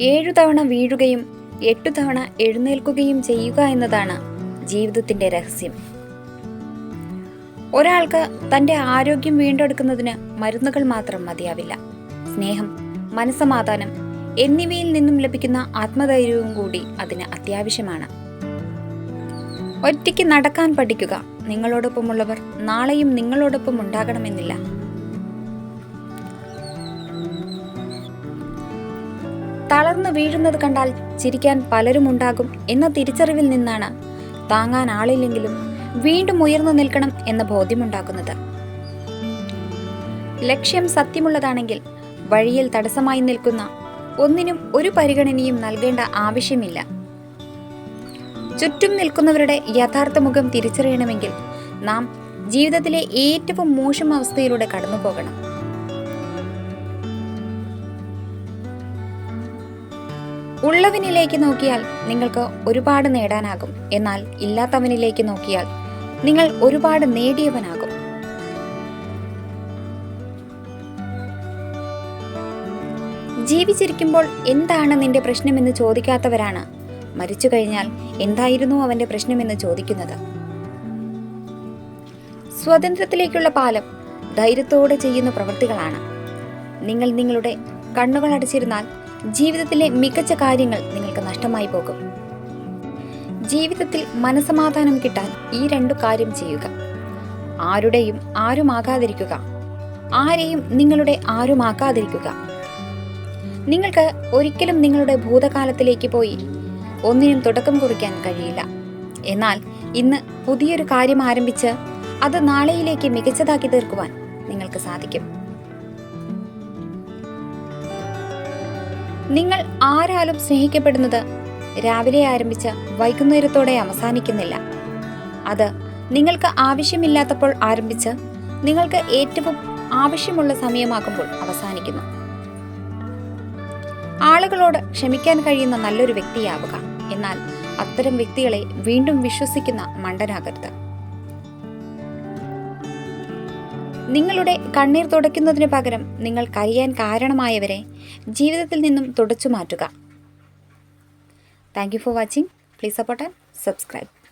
ഏഴു തവണ വീഴുകയും എട്ടു തവണ എഴുന്നേൽക്കുകയും ചെയ്യുക എന്നതാണ് ജീവിതത്തിന്റെ രഹസ്യം. ഒരാൾക്ക് തന്റെ ആരോഗ്യം വീണ്ടെടുക്കുന്നതിന് മരുന്നുകൾ മാത്രം മതിയാവില്ല. സ്നേഹം മനസമാധാനം എന്നിവയിൽ നിന്നും ലഭിക്കുന്ന ആത്മധൈര്യവും കൂടി അതിന് അത്യാവശ്യമാണ്. ഒറ്റയ്ക്ക് നടക്കാൻ പഠിക്കുക നിങ്ങളോടൊപ്പമുള്ളവർ നാളെയും നിങ്ങളോടൊപ്പം ഉണ്ടാകണമെന്നില്ല. തളർന്നു വീഴുന്നത് കണ്ടാൽ ചിരിക്കാൻ പലരും ഉണ്ടാകും എന്ന തിരിച്ചറിവിൽ നിന്നാണ് താങ്ങാൻ ആളില്ലെങ്കിലും വീണ്ടും ഉയർന്നു നിൽക്കണം എന്ന ബോധ്യമുണ്ടാക്കുന്നത് ലക്ഷ്യം സത്യമുള്ളതാണെങ്കിൽ വഴിയിൽ തടസ്സമായി നിൽക്കുന്ന ഒന്നിനും ഒരു പരിഗണനയും നൽകേണ്ട ആവശ്യമില്ല. ചുറ്റും നിൽക്കുന്നവരുടെ യഥാർത്ഥ മുഖം തിരിച്ചറിയണമെങ്കിൽ നാം ജീവിതത്തിലെ ഏറ്റവും മോശം അവസ്ഥയിലൂടെ കടന്നു പോകണം ഉള്ളവനിലേക്ക് നോക്കിയാൽ നിങ്ങൾക്ക് ഒരുപാട് നേടാനാകും. എന്നാൽ ഇല്ലാത്തവനിലേക്ക് നോക്കിയാൽ നിങ്ങൾ ഒരുപാട് നേടിയവനാകും. ജീവിച്ചിരിക്കുമ്പോൾ എന്താണ് നിന്റെ പ്രശ്നമെന്ന് ചോദിക്കാത്തവരാണ്. മരിച്ചു കഴിഞ്ഞാൽ എന്തായിരുന്നു അവന്റെ പ്രശ്നമെന്ന് ചോദിക്കുന്നത്. സ്വാതന്ത്ര്യത്തിലേക്കുള്ള പാലം ധൈര്യത്തോടെ ചെയ്യുന്ന പ്രവൃത്തികളാണ്. നിങ്ങൾ നിങ്ങളുടെ കണ്ണുകൾ അടച്ചിരുന്നാൽ ജീവിതത്തിലെ മികച്ച കാര്യങ്ങൾ നിങ്ങൾക്ക് നഷ്ടമായി പോകും. ജീവിതത്തിൽ മനസമാധാനം കിട്ടാൻ ഈ രണ്ടു കാര്യം ചെയ്യുക. ആരുടെയും ആരുമാകാതിരിക്കുക. ആരെയും നിങ്ങളുടെ ആരുമാക്കാതിരിക്കുക. നിങ്ങൾക്ക് ഒരിക്കലും നിങ്ങളുടെ ഭൂതകാലത്തിലേക്ക് പോയി ഒന്നിനും തുടക്കം കുറിക്കാൻ കഴിയില്ല. എന്നാൽ ഇന്ന് പുതിയൊരു കാര്യം ആരംഭിച്ച് അത് നാളെയിലേക്ക് മികച്ചതാക്കി തീർക്കുവാൻ നിങ്ങൾക്ക് സാധിക്കും. നിങ്ങൾ ആരാലും സ്നേഹിക്കപ്പെടുന്നത് രാവിലെ ആരംഭിച്ച് വൈകുന്നേരത്തോടെ അവസാനിക്കുന്നില്ല. അത് നിങ്ങൾക്ക് ആവശ്യമില്ലാത്തപ്പോൾ ആരംഭിച്ച് നിങ്ങൾക്ക് ഏറ്റവും ആവശ്യമുള്ള സമയമാകുമ്പോൾ അവസാനിക്കുന്നു. ആളുകളോട് ക്ഷമിക്കാൻ കഴിയുന്ന നല്ലൊരു വ്യക്തിയാവുക. എന്നാൽ അത്തരം വ്യക്തികളെ വീണ്ടും വിശ്വസിക്കുന്ന മണ്ടനാകരുത്. നിങ്ങളുടെ കണ്ണീർ തുടയ്ക്കുന്നതിന് പകരം നിങ്ങൾ കരയാൻ കാരണമായവരെ ജീവിതത്തിൽ നിന്നും തുടച്ചു മാറ്റുക. Thank you for watching please support and subscribe